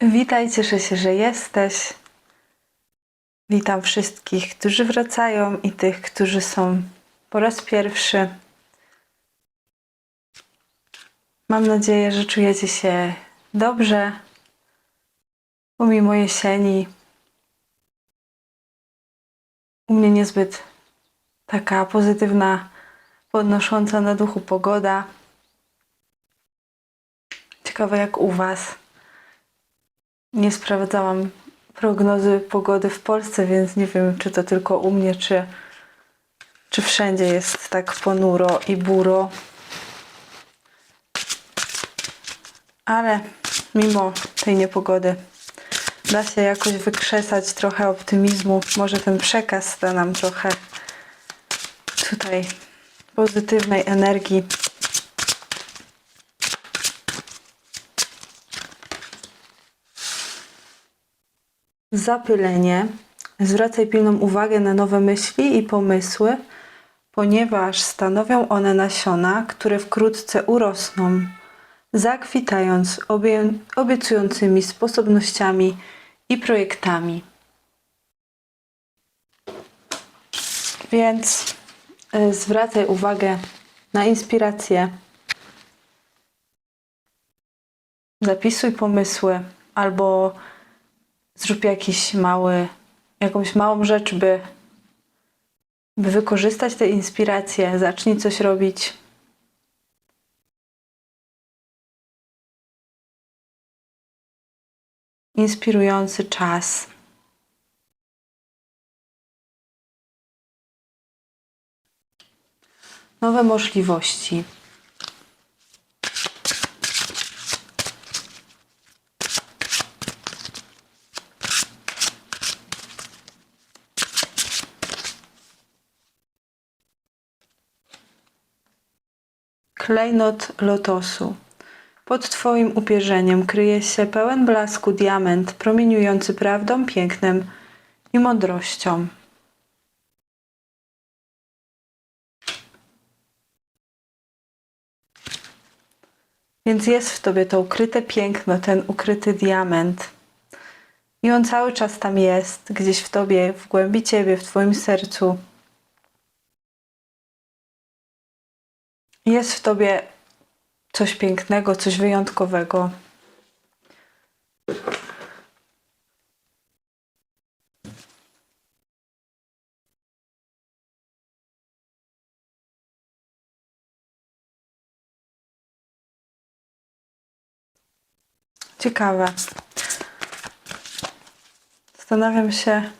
Witaj, cieszę się, że jesteś. Witam wszystkich, którzy wracają i tych, którzy są po raz pierwszy. Mam nadzieję, że czujecie się dobrze, pomimo jesieni. U mnie niezbyt taka pozytywna, podnosząca na duchu pogoda. Ciekawe jak u Was. Nie sprawdzałam prognozy pogody w Polsce, więc nie wiem, czy to tylko u mnie, czy, czy wszędzie jest tak ponuro i buro. Ale mimo tej niepogody da się jakoś wykrzesać trochę optymizmu. Może ten przekaz da nam trochę tutaj pozytywnej energii. Zapylenie. Zwracaj pilną uwagę na nowe myśli i pomysły, ponieważ stanowią one nasiona, które wkrótce urosną, zakwitając obie, obiecującymi sposobnościami i projektami. Więc y, zwracaj uwagę na inspirację. Zapisuj pomysły albo zrób jakiś mały, jakąś małą rzecz, by, by wykorzystać te inspiracje. Zacznij coś robić. Inspirujący czas. Nowe możliwości. Klejnot lotosu. Pod Twoim upierzeniem kryje się pełen blasku diament, promieniujący prawdą, pięknem i mądrością. Więc jest w Tobie to ukryte piękno, ten ukryty diament. I on cały czas tam jest, gdzieś w Tobie, w głębi Ciebie, w Twoim sercu. Jest w Tobie coś pięknego, coś wyjątkowego. Ciekawe. Zastanawiam się,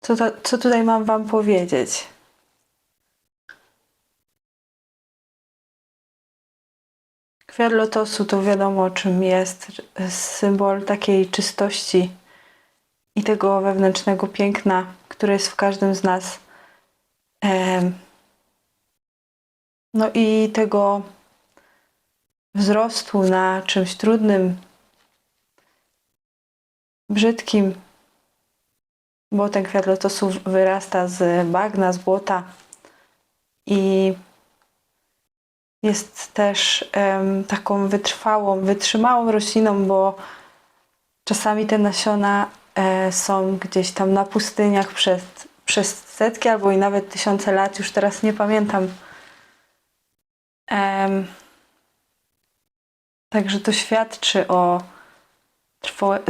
co, to, co tutaj mam Wam powiedzieć. Kwiat lotosu to wiadomo czym jest. Symbol takiej czystości i tego wewnętrznego piękna, które jest w każdym z nas. No i tego wzrostu na czymś trudnym, brzydkim, bo ten kwiat lotosu wyrasta z bagna, z błota i jest też em, taką wytrwałą, wytrzymałą rośliną, bo czasami te nasiona e, są gdzieś tam na pustyniach przez, przez setki albo i nawet tysiące lat, już teraz nie pamiętam. Em, także to świadczy o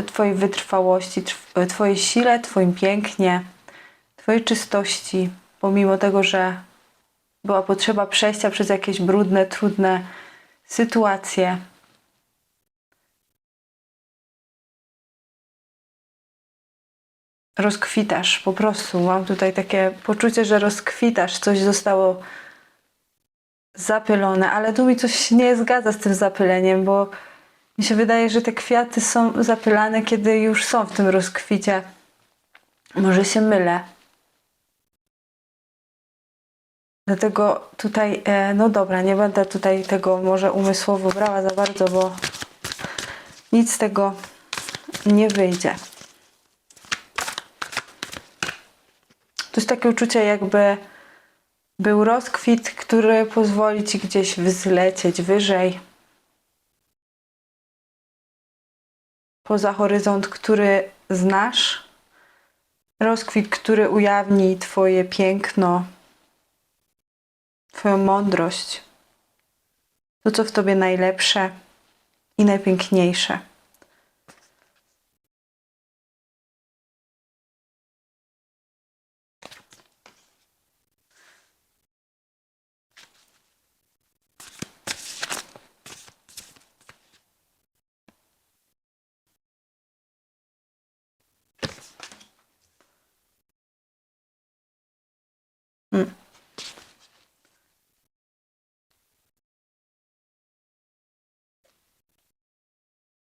Twojej wytrwałości, trw- Twojej sile, Twoim pięknie, Twojej czystości, pomimo tego, że była potrzeba przejścia przez jakieś brudne, trudne sytuacje. Rozkwitasz po prostu. Mam tutaj takie poczucie, że rozkwitasz. Coś zostało zapylone, ale tu mi coś nie zgadza z tym zapyleniem, bo mi się wydaje, że te kwiaty są zapylane, kiedy już są w tym rozkwicie. Może się mylę. Dlatego tutaj, e, no dobra, nie będę tutaj tego może umysłowo brała za bardzo, bo nic z tego nie wyjdzie. To jest takie uczucie, jakby był rozkwit, który pozwoli ci gdzieś wzlecieć wyżej. poza horyzont, który znasz, rozkwit, który ujawni Twoje piękno, Twoją mądrość, to, co w Tobie najlepsze i najpiękniejsze.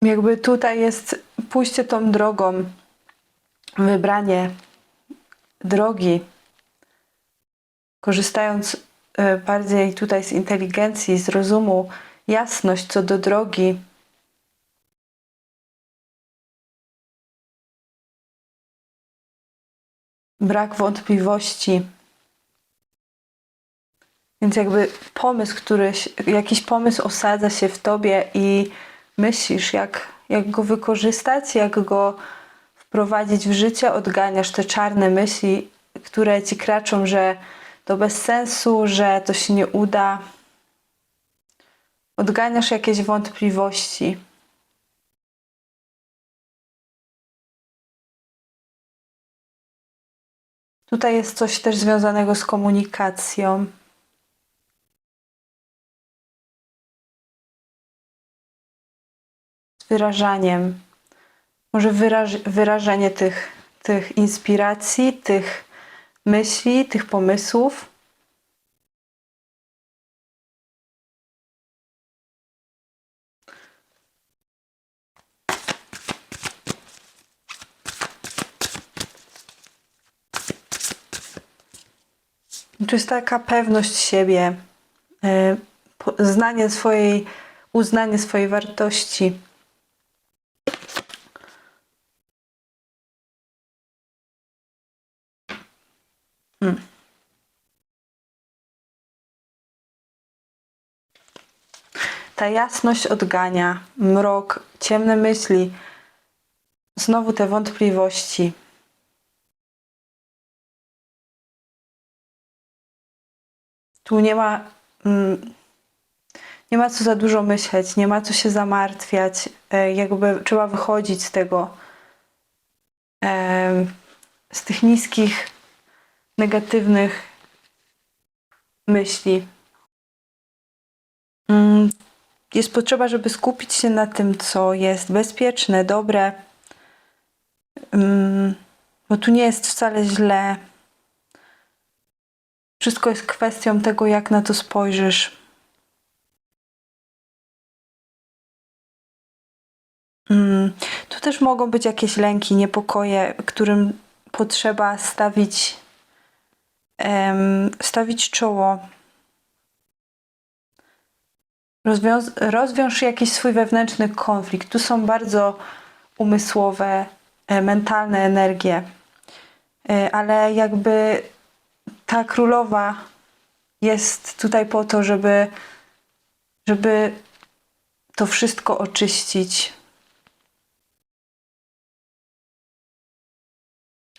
Jakby tutaj jest pójście tą drogą, wybranie drogi, korzystając e, bardziej tutaj z inteligencji, z rozumu, jasność co do drogi. Brak wątpliwości. Więc jakby pomysł, który, jakiś pomysł osadza się w tobie i myślisz, jak, jak go wykorzystać, jak go wprowadzić w życie, odganiasz te czarne myśli, które ci kraczą, że to bez sensu, że to się nie uda. Odganiasz jakieś wątpliwości. Tutaj jest coś też związanego z komunikacją. Wyrażaniem. Może wyraż, wyrażenie tych, tych inspiracji, tych myśli, tych pomysłów. To jest taka pewność siebie, po- znanie swojej, uznanie swojej wartości. Ta jasność odgania mrok, ciemne myśli, znowu te wątpliwości. Tu nie ma, mm, nie ma co za dużo myśleć, nie ma co się zamartwiać. E, jakby trzeba wychodzić z tego, em, z tych niskich, negatywnych myśli. Jest potrzeba, żeby skupić się na tym, co jest bezpieczne, dobre, Mm, bo tu nie jest wcale źle. Wszystko jest kwestią tego, jak na to spojrzysz. Mm, Tu też mogą być jakieś lęki, niepokoje, którym potrzeba stawić, stawić czoło. Rozwiąż, jakiś swój wewnętrzny konflikt. Tu są bardzo umysłowe, e, mentalne energie, E, ale jakby ta królowa jest tutaj po to, żeby, żeby to wszystko oczyścić.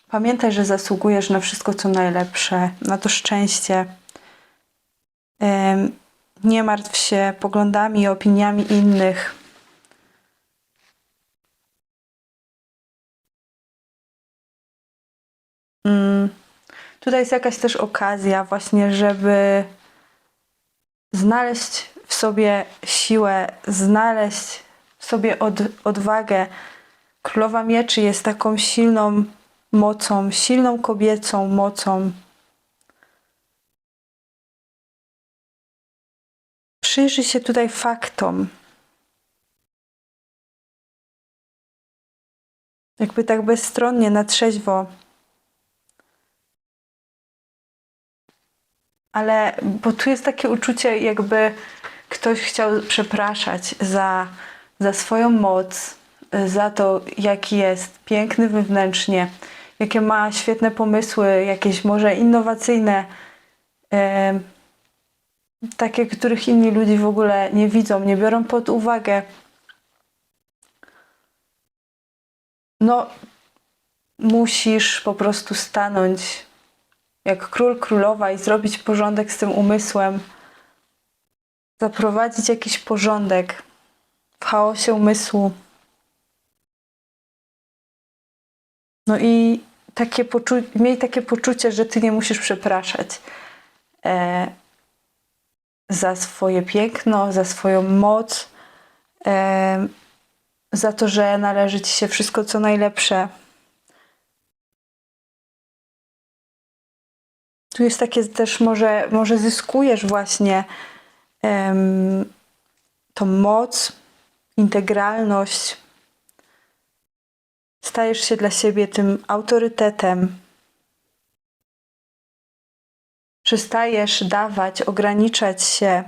Pamiętaj, że zasługujesz na wszystko, co najlepsze, na to szczęście. Nie martw się poglądami i opiniami innych. Mm, Tutaj jest jakaś też okazja, właśnie, żeby znaleźć w sobie siłę, znaleźć w sobie od, odwagę. Królowa Mieczy jest taką silną mocą, silną kobiecą mocą. Przyjrzyj się tutaj faktom. Jakby tak bezstronnie, na trzeźwo. Ale, bo tu jest takie uczucie, jakby ktoś chciał przepraszać za, za swoją moc, za to, jaki jest piękny wewnętrznie, jakie ma świetne pomysły, jakieś może innowacyjne, em, takie, których inni ludzie w ogóle nie widzą, nie biorą pod uwagę. no, musisz po prostu stanąć jak król, królowa i zrobić porządek z tym umysłem. Zaprowadzić jakiś porządek w chaosie umysłu. No i takie poczu- miej takie poczucie, że ty nie musisz przepraszać e, za swoje piękno, za swoją moc, za to, że należy ci się wszystko co najlepsze. Tu jest takie też, może, może zyskujesz właśnie em, tą moc, integralność. Stajesz się dla siebie tym autorytetem. Przestajesz dawać, ograniczać się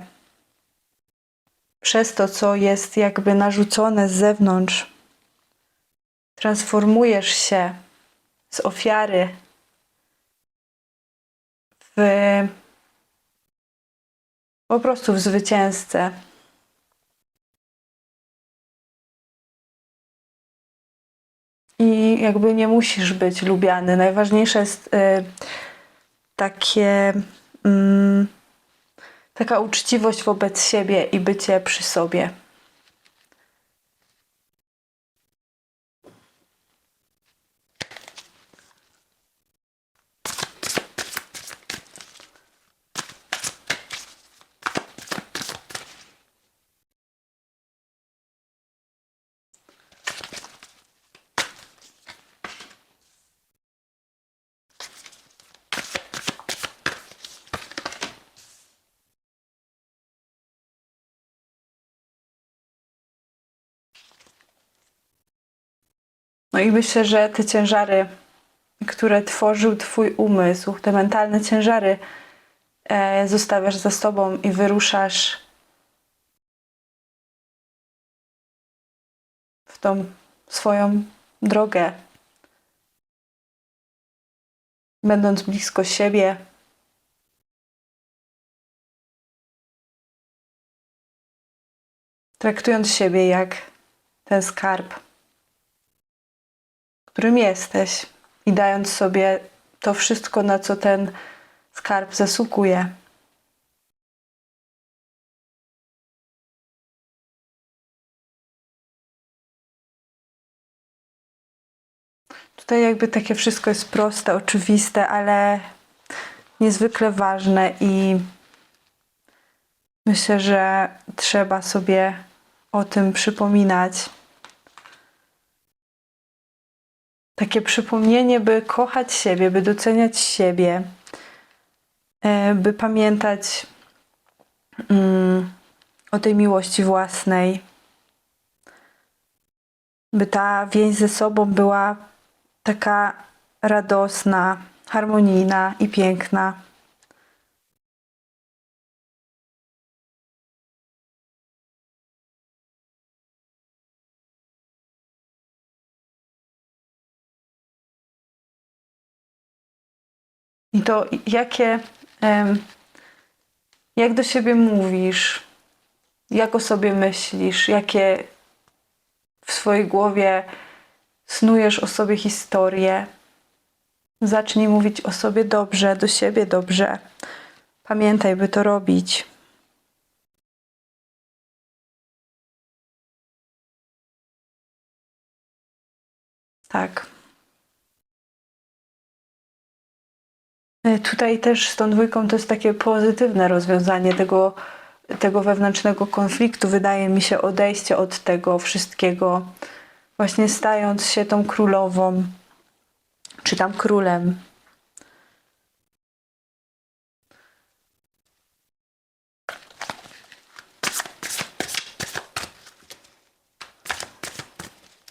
przez to, co jest jakby narzucone z zewnątrz. Transformujesz się z ofiary w po prostu w zwycięzcę. I jakby nie musisz być lubiany. Najważniejsze jest y, takie, mm, taka uczciwość wobec siebie i bycie przy sobie. No i myślę, że te ciężary, które tworzył Twój umysł, te mentalne ciężary, e, zostawiasz za sobą i wyruszasz w tą swoją drogę, będąc blisko siebie. Traktując siebie jak ten skarb którym jesteś i dając sobie to wszystko, na co ten skarb zasługuje. Tutaj jakby takie wszystko jest proste, oczywiste, ale niezwykle ważne i myślę, że trzeba sobie o tym przypominać. Takie przypomnienie, by kochać siebie, by doceniać siebie, e, by pamiętać mm, o tej miłości własnej, by ta więź ze sobą była taka radosna, harmonijna i piękna. I to jakie, jak do siebie mówisz, jak o sobie myślisz, jakie w swojej głowie snujesz o sobie historie. Zacznij mówić o sobie dobrze, do siebie dobrze. Pamiętaj, by to robić. Tak. Tutaj też z tą dwójką to jest takie pozytywne rozwiązanie tego, tego wewnętrznego konfliktu. Wydaje mi się odejście od tego wszystkiego, właśnie stając się tą królową, czy tam królem.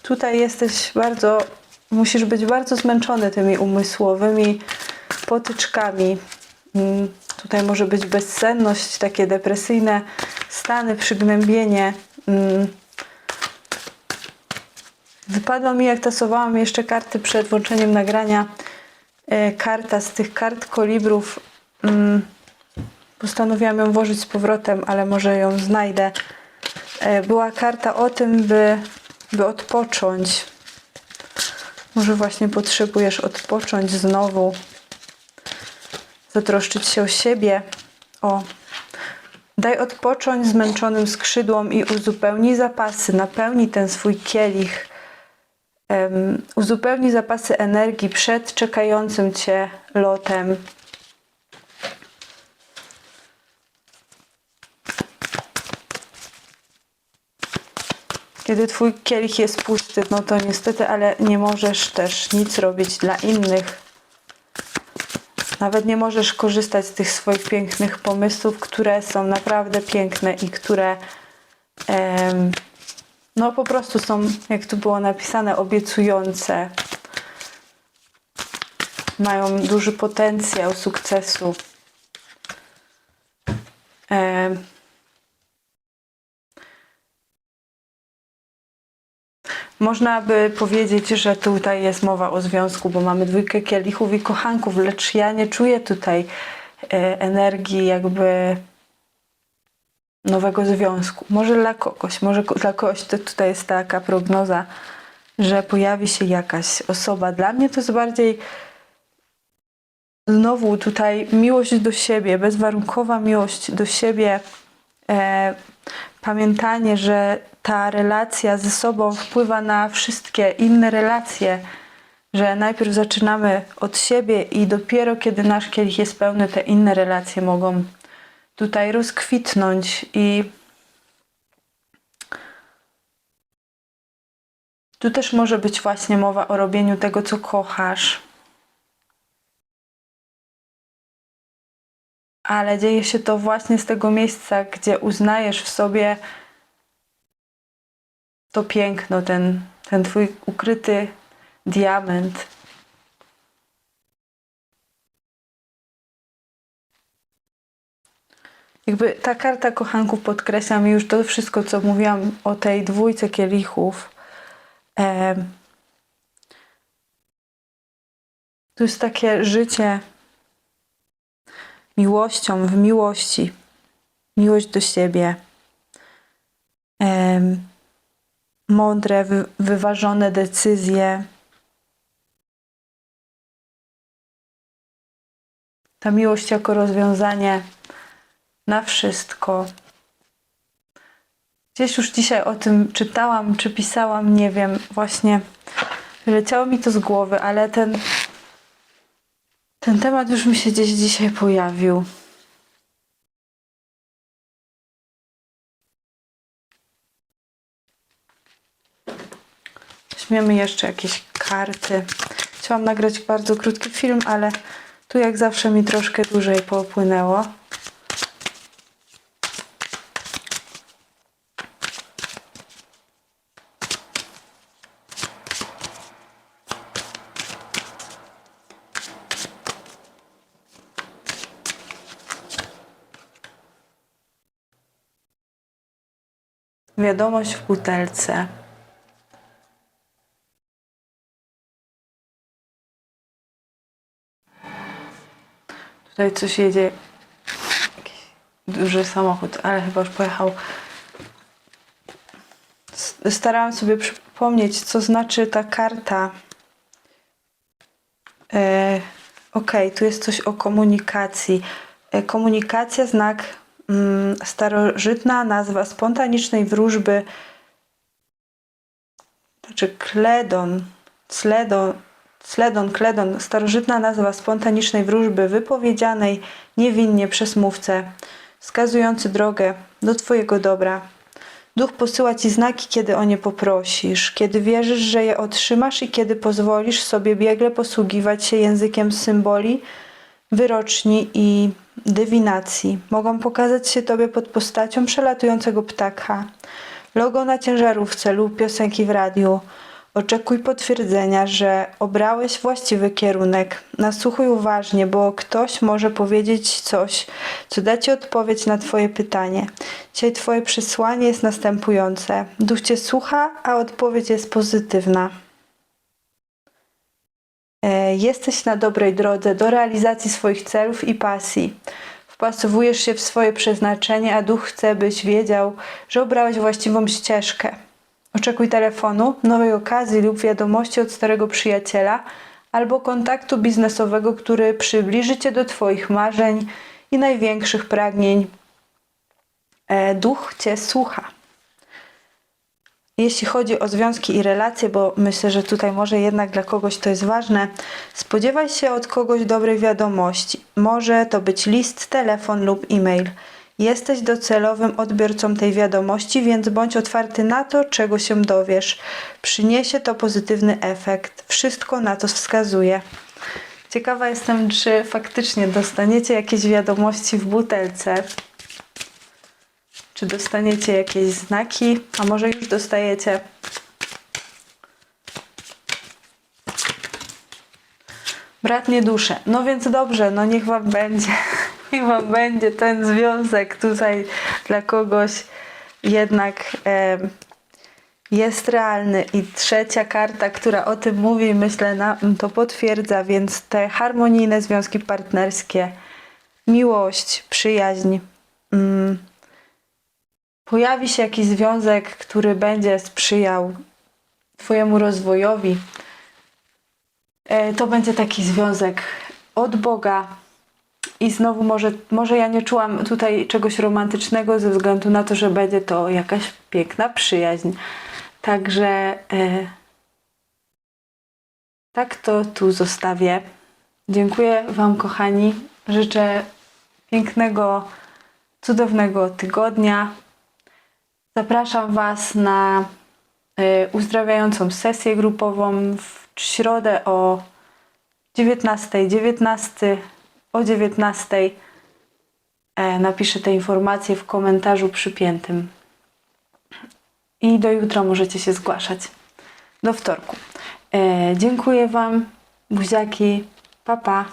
Tutaj jesteś bardzo, musisz być bardzo zmęczony tymi umysłowymi potyczkami. Mm, Tutaj może być bezsenność, takie depresyjne stany, przygnębienie. Mm. Wypadła mi, jak tasowałam jeszcze karty przed włączeniem nagrania, e, karta z tych kart kolibrów. Mm, Postanowiłam ją włożyć z powrotem, ale może ją znajdę. E, Była karta o tym, by, by odpocząć, Może właśnie potrzebujesz odpocząć znowu, zatroszczyć się o siebie. O, daj odpocząć zmęczonym skrzydłom i uzupełnij zapasy, napełnij ten swój kielich. Em, uzupełnij zapasy energii przed czekającym cię lotem. Kiedy twój kielich jest pusty, no to niestety, ale nie możesz też nic robić dla innych. Nawet nie możesz korzystać z tych swoich pięknych pomysłów, które są naprawdę piękne i które em, no po prostu są, jak tu było napisane, obiecujące. Mają duży potencjał sukcesu. Em, Można by powiedzieć, że tutaj jest mowa o związku, bo mamy dwójkę kielichów i kochanków, lecz ja nie czuję tutaj e, energii jakby nowego związku. Może dla kogoś, może dla kogoś to tutaj jest taka prognoza, że pojawi się jakaś osoba. Dla mnie to jest bardziej znowu tutaj miłość do siebie, bezwarunkowa miłość do siebie, e, pamiętanie, że ta relacja ze sobą wpływa na wszystkie inne relacje, że najpierw zaczynamy od siebie i dopiero kiedy nasz kielich jest pełny, te inne relacje mogą tutaj rozkwitnąć i tu też może być właśnie mowa o robieniu tego, co kochasz. Ale dzieje się to właśnie z tego miejsca, gdzie uznajesz w sobie to piękno, ten, ten twój ukryty diament. Jakby ta karta kochanków podkreśla mi już to wszystko, co mówiłam o tej dwójce kielichów. Em, to jest takie życie miłością, w miłości. Miłość do siebie. Em, mądre, wy, wyważone decyzje. Ta miłość jako rozwiązanie na wszystko. Gdzieś już dzisiaj o tym czytałam, czy pisałam, nie wiem, właśnie leciało mi to z głowy, ale ten, ten temat już mi się gdzieś dzisiaj pojawił. Weźmiemy jeszcze jakieś karty. Chciałam nagrać bardzo krótki film, ale tu jak zawsze mi troszkę dłużej popłynęło. Wiadomość w butelce. Tutaj coś jedzie. Jakiś duży samochód, ale chyba już pojechał. Starałam sobie przypomnieć, co znaczy ta karta. E, Okej, tu jest coś o komunikacji. E, komunikacja, znak mm, starożytna nazwa spontanicznej wróżby. Znaczy kledon, sledon, Sledon, kledon, starożytna nazwa spontanicznej wróżby wypowiedzianej niewinnie przez mówcę, wskazujący drogę do Twojego dobra. Duch posyła Ci znaki, kiedy o nie poprosisz, kiedy wierzysz, że je otrzymasz i kiedy pozwolisz sobie biegle posługiwać się językiem symboli, wyroczni i dywinacji. Mogą pokazać się Tobie pod postacią przelatującego ptaka, logo na ciężarówce lub piosenki w radiu. Oczekuj potwierdzenia, że obrałeś właściwy kierunek. Nasłuchuj uważnie, bo ktoś może powiedzieć coś, co da ci odpowiedź na Twoje pytanie. Dzisiaj Twoje przesłanie jest następujące. Duch Cię słucha, a odpowiedź jest pozytywna. E, Jesteś na dobrej drodze do realizacji swoich celów i pasji. Wpasowujesz się w swoje przeznaczenie, a duch chce, byś wiedział, że obrałeś właściwą ścieżkę. Oczekuj telefonu, nowej okazji lub wiadomości od starego przyjaciela albo kontaktu biznesowego, który przybliży Cię do Twoich marzeń i największych pragnień. E, Duch Cię słucha. Jeśli chodzi o związki i relacje, bo myślę, że tutaj może jednak dla kogoś to jest ważne, spodziewaj się od kogoś dobrej wiadomości. Może to być list, telefon lub e-mail. Jesteś docelowym odbiorcą tej wiadomości, więc bądź otwarty na to, czego się dowiesz. Przyniesie to pozytywny efekt. Wszystko na to wskazuje. Ciekawa jestem, czy faktycznie dostaniecie jakieś wiadomości w butelce. Czy dostaniecie jakieś znaki, a może już dostajecie? Bratnie dusze. No więc dobrze, no niech wam będzie. Wam będzie ten związek tutaj dla kogoś jednak em, jest realny. I trzecia karta, która o tym mówi, myślę, na, to potwierdza, więc te harmonijne związki partnerskie, miłość, przyjaźń. Mm, pojawi się jakiś związek, który będzie sprzyjał Twojemu rozwojowi, e, to będzie taki związek od Boga. I znowu może, może ja nie czułam tutaj czegoś romantycznego ze względu na to, że będzie to jakaś piękna przyjaźń. Także e, tak to tu zostawię. Dziękuję Wam, kochani. Życzę pięknego, cudownego tygodnia. Zapraszam Was na y, uzdrawiającą sesję grupową w środę o 19.19 19, o 19.00 e, napiszę te informacje w komentarzu przypiętym. I do jutra możecie się zgłaszać. Do wtorku. E, dziękuję Wam. Buziaki. Pa, pa.